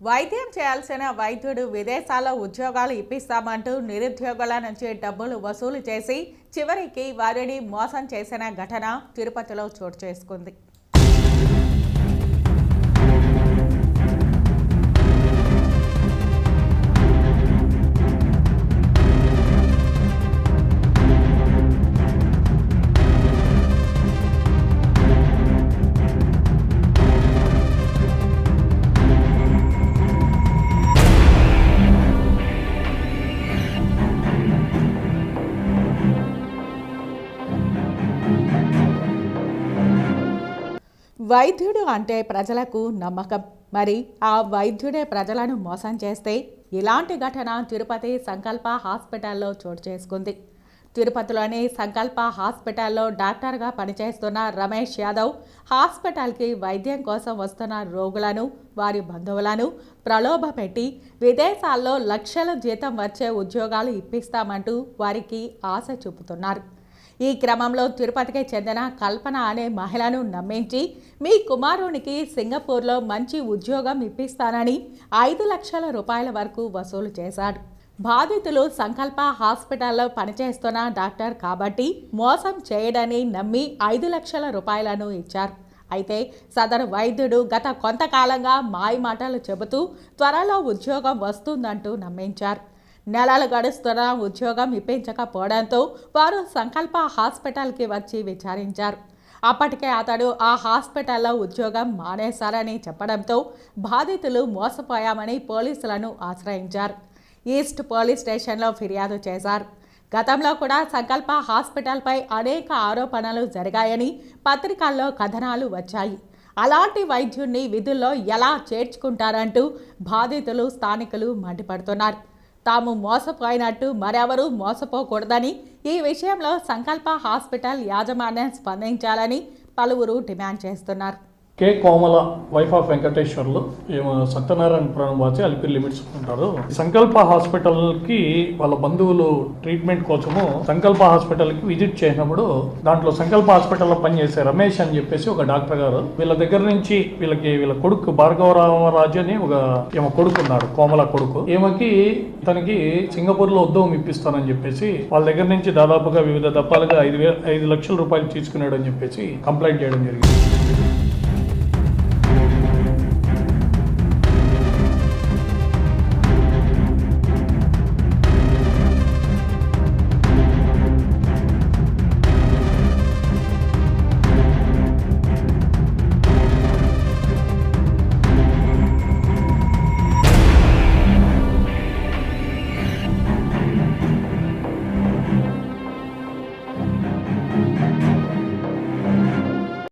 వైద్యం చేయాల్సిన వైద్యుడు విదేశాల్లో ఉద్యోగాలు ఇప్పిస్తామంటూ నిరుద్యోగుల నుంచి డబ్బులు వసూలు చేసి చివరికి వారిని మోసం చేసిన ఘటన తిరుపతిలో చోటు చేసుకుంది. వైద్యుడు అంటే ప్రజలకు నమ్మకం. మరి ఆ వైద్యుడే ప్రజలను మోసం చేస్తే ఇలాంటి ఘటన తిరుపతి సంకల్ప హాస్పిటల్లో చోటు చేసుకుంది. తిరుపతిలోని సంకల్ప హాస్పిటల్లో డాక్టర్గా పనిచేస్తున్న రమేష్ యాదవ్ హాస్పిటల్కి వైద్యం కోసం వస్తున్న రోగులను వారి బంధువులను ప్రలోభ పెట్టి విదేశాల్లో లక్షల జీతం వచ్చే ఉద్యోగాలు ఇప్పిస్తామంటూ వారికి ఆశ చూపుతున్నారు. ఈ క్రమంలో తిరుపతికి చెందిన కల్పన అనే మహిళను నమ్మించి మీ కుమారునికి సింగపూర్లో మంచి ఉద్యోగం ఇప్పిస్తానని ఐదు లక్షల రూపాయల వరకు వసూలు చేశాడు. బాధితులు సంకల్ప హాస్పిటల్లో పనిచేస్తున్న డాక్టర్ కాబట్టి మోసం చేయడని నమ్మి ఐదు లక్షల రూపాయలను ఇచ్చారు. అయితే సదరు వైద్యుడు గత కొంతకాలంగా మాయ మాటలు చెబుతూ త్వరలో ఉద్యోగం వస్తుందంటూ నమ్మించారు. నెలలు గడుస్తున్న ఉద్యోగం ఇప్పించకపోవడంతో వారు సంకల్ప హాస్పిటల్కి వచ్చి విచారించారు. అప్పటికే అతడు ఆ హాస్పిటల్లో ఉద్యోగం మానేశారని చెప్పడంతో బాధితులు మోసపోయామని పోలీసులను ఆశ్రయించారు. ఈస్ట్ పోలీస్ స్టేషన్లో ఫిర్యాదు చేశారు. గతంలో కూడా సంకల్ప హాస్పిటల్పై అనేక ఆరోపణలు జరిగాయని పత్రికల్లో కథనాలు వచ్చాయి. అలాంటి వైద్యుణ్ణి విధుల్లో ఎలా చేర్చుకుంటారంటూ బాధితులు స్థానికులు మండిపడుతున్నారు. తాము మోసపోయినట్టు మరెవరూ మోసపోకూడదని ఈ విషయంలో సంకల్ప హాస్పిటల్ యాజమాన్యం స్పందించాలని పలువురు డిమాండ్ చేస్తున్నారు. K. Komala wife of Venkateswarlu Satyanarayana Satyanarayanapuram watch Alipiri limits ఉంటారు. సంకల్ప హాస్పిటల్కి వాళ్ళ బంధువులు ట్రీట్మెంట్ కోసము సంకల్ప హాస్పిటల్కి విజిట్ చేసినప్పుడు దాంట్లో సంకల్ప హాస్పిటల్లో పనిచేసే రమేష్ అని చెప్పేసి ఒక డాక్టర్ గారు వీళ్ళ దగ్గర నుంచి వీళ్ళకి వీళ్ళ కొడుకు భార్గవరామరాజు అని ఒక ఏమో కొడుకు ఉన్నాడు కోమల కొడుకు. ఈమెకి తనకి సింగపూర్లో ఉద్యోగం ఇప్పిస్తానని చెప్పేసి వాళ్ళ దగ్గర నుంచి దాదాపుగా వివిధ దప్పాలుగా ఐదు వేల ఐదు లక్షల రూపాయలు తీసుకున్నాడు అని చెప్పేసి కంప్లైంట్ చేయడం జరిగింది.